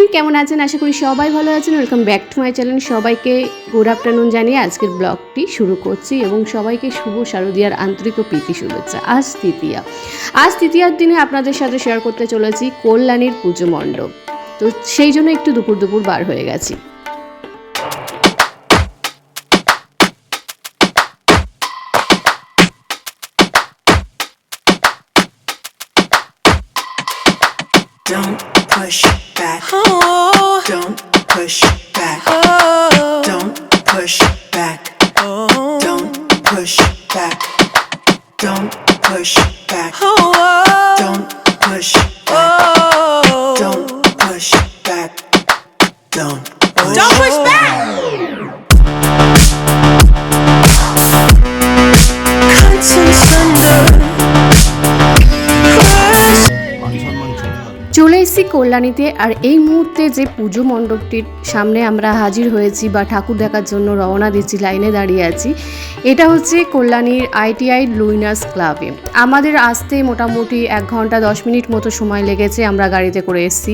Friend, কেমন আছেন? আশা করি সবাই ভালো আছেন। Welcome back to my channel সবাইকে গুড আফটারনুন জানিয়ে আজকের ব্লগটি শুরু করছি এবং সবাইকে শুভ শারদীয়ার আন্তরিক ও প্রীতি শুভেচ্ছা। আজ তৃতীয়া। আজ তৃতীয়ার দিনে আপনাদের সাথে শেয়ার করতে চলেছি কল্যাণীর পুজো মণ্ডপ। তো সেই জন্য একটু দুপুর দুপুর বার হয়ে গেছি। Don't push back. Oh, Don't push back. oh, চলে কল্যাণীতে আর এই মুহূর্তে যে পুজো মণ্ডপটির সামনে আমরা হাজির হয়েছি বা ঠাকুর দেখার জন্য রওনা দিচ্ছি, লাইনে দাঁড়িয়ে আছি। এটা হচ্ছে কল্যাণীর আইটিআই লুইনার্স ক্লাবে। আমাদের আসতে মোটামুটি এক ঘণ্টা, দশ মিনিট মতো সময় লেগেছে, আমরা গাড়িতে করে এসেছি।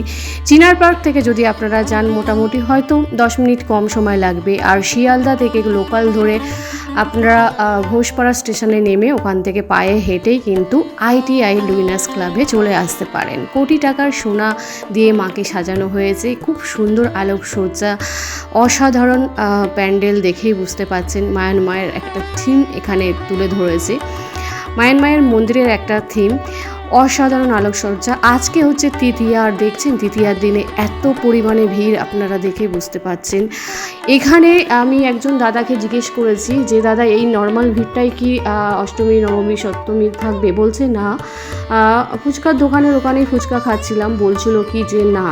চিনার পার্ক থেকে যদি আপনারা যান, মোটামুটি হয়তো দশ মিনিট কম সময় লাগবে। আর শিয়ালদা থেকে লোকাল ধরে আপনারা ঘোষপাড়া স্টেশনে নেমে ওখান থেকে পায়ে হেঁটেই কিন্তু আইটিআই লুইনার্স ক্লাবে চলে আসতে পারেন। কোটি টাকার সোনা দিয়ে মাকে সাজানো হয়েছে। খুব সুন্দর আলোকসজ্জা অসাধারণ প্যান্ডেল দেখেই বুঝতে পাচ্ছেন মায়ানমারের একটা থিম এখানে তুলে ধরেছে। মায়ানমারের মন্দিরের একটা থিম, অসাধারণ আলোকসজ্জা। আজকে হচ্ছে তৃতীয়া, আর দেখছেন তৃতীয়ার দিনে এত পরিমাণে ভিড় আপনারা দেখে বুঝতে পাচ্ছেন এখানে আমি একজন দাদাকে জিজ্ঞেস করেছি যে, দাদা, এই নর্মাল ভিড়টাই কি অষ্টমী, নবমী, সপ্তমী থাকবে? বলছে, না। ফুচকার দোকানের ওখানেই ফুচকা খাচ্ছিলাম। বলছিল কি যে, না।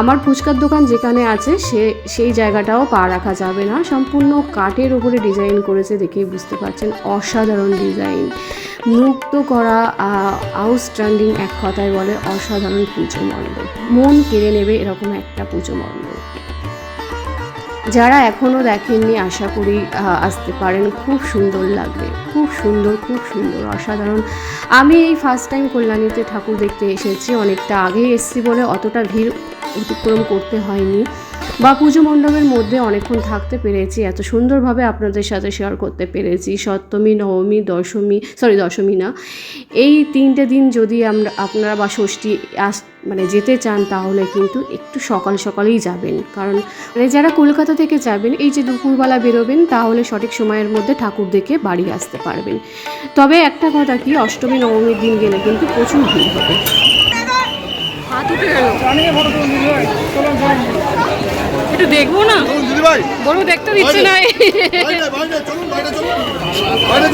আমার ফুচকার দোকান যেখানে আছে, সে, সেই জায়গাটাও পা রাখা যাবে না। সম্পূর্ণ কাঠের উপরে ডিজাইন করেছে দেখেই বুঝতে পারছেন, অসাধারণ ডিজাইন মুক্ত করা আউটস্ট্যান্ডিং এক কথায় বলে, অসাধারণ পুজো মণ্ডপ। মন কেড়ে নেবে এরকম একটা পুজো মণ্ডপ। যারা এখনও দেখেননি, আশা করি আসতে পারেন। খুব সুন্দর লাগবে। খুব সুন্দর খুব সুন্দর, অসাধারণ। আমি এই ফার্স্ট টাইম কল্যাণীতে ঠাকুর দেখতে এসেছি, অনেকটা আগেই এসেছি বলে অতটা ভিড় অতিক্রম করতে হয়নি বা পুজো মণ্ডপের মধ্যে অনেকক্ষণ থাকতে পেরেছি, এত সুন্দরভাবে আপনাদের সাথে শেয়ার করতে পেরেছি, সপ্তমী, নবমী, দশমী সরি দশমী না, এই তিনটে দিন যদি আমরা, আপনারা বা ষষ্ঠী আস মানে যেতে চান তাহলে কিন্তু একটু সকাল সকালেই যাবেন, কারণ মানে যারা কলকাতা থেকে যাবেন, এই যে দুপুরবেলা বেরোবেন, তাহলে সঠিক সময়ের মধ্যে ঠাকুর দেখে বাড়ি আসতে পারবেন। তবে একটা কথা কি, অষ্টমী, নবমীর দিন গেলে কিন্তু প্রচুর ভিড় হবে। হাত উঠে গেল। একটু দেখব না? বড় দেখতে দিচ্ছে না। বাইরে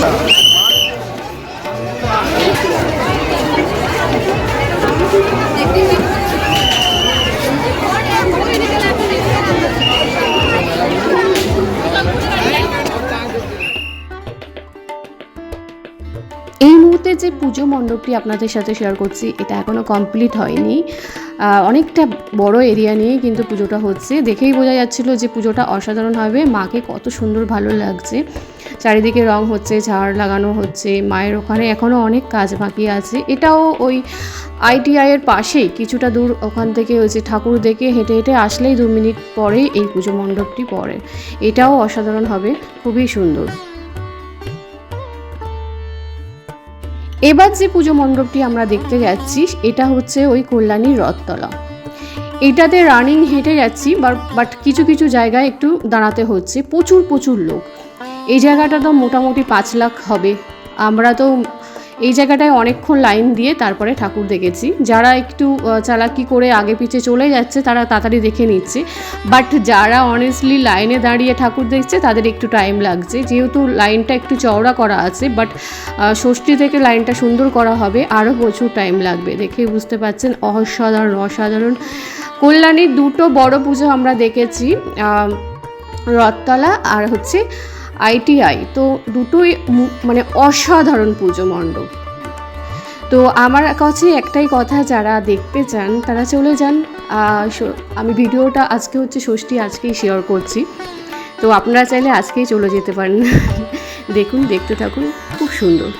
যে পুজো মণ্ডপটি আপনাদের সাথে শেয়ার করছি। এটা এখনও কমপ্লিট হয়নি। অনেকটা বড় এরিয়া নিয়ে কিন্তু পুজোটা হচ্ছে। দেখেই বোঝা যাচ্ছিল যে পুজোটা অসাধারণ হবে। মাকে কত সুন্দর ভালো লাগছে। চারিদিকে রং হচ্ছে, ঝাড় লাগানো হচ্ছে। মায়ের ওখানে এখনও অনেক কাজ বাকি আছে। এটাও ওই আইটিআই এর পাশেই, কিছুটা দূর ওখান থেকে হচ্ছে ঠাকুর দেখে হেঁটে হেঁটে আসলেই দু মিনিট পরেই এই পুজো মণ্ডপটি পড়ে। এটাও অসাধারণ হবে। খুবই সুন্দর। এবার যে পুজো মণ্ডপটি আমরা দেখতে যাচ্ছি, এটা হচ্ছে ওই কল্যাণীর রথতলা। এটাতে রানিং হেঁটে যাচ্ছি বাট কিছু কিছু জায়গায় একটু দাঁড়াতে হচ্ছে। প্রচুর প্রচুর লোক। এই জায়গাটা তো মোটামুটি পাঁচ লাখ হবে। আমরা তো এই জায়গাটায় অনেকক্ষণ লাইন দিয়ে তারপরে ঠাকুর দেখেছি। যারা একটু চালাকি করে আগে পিছে চলে যাচ্ছে, তারা তাড়াতাড়ি দেখে নিচ্ছে। বাট যারা অনেস্টলি লাইনে দাঁড়িয়ে ঠাকুর দেখছে, তাদের একটু টাইম লাগছে। যেহেতু লাইনটা একটু চওড়া করা আছে বাট ষষ্ঠী থেকে লাইনটা সুন্দর করা হবে আরও প্রচুর টাইম লাগবে। দেখে বুঝতে পারছেন, অসাধারণ অসাধারণ। কল্যাণীর দুটো বড় পুজো আমরা দেখেছি রথতলা আর হচ্ছে আইটিআই, তো দুটোই মানে অসাধারণ পুজো মণ্ডপ। তো আমার কাছে একটাই কথা, যারা দেখতে চান, তারা চলে যান। আমি ভিডিওটা আজকে হচ্ছে ষষ্ঠী, আজকেই শেয়ার করছি। তো আপনারা চাইলে আজকেই চলে যেতে পারেন। দেখুন, দেখতে থাকুন, খুব সুন্দর।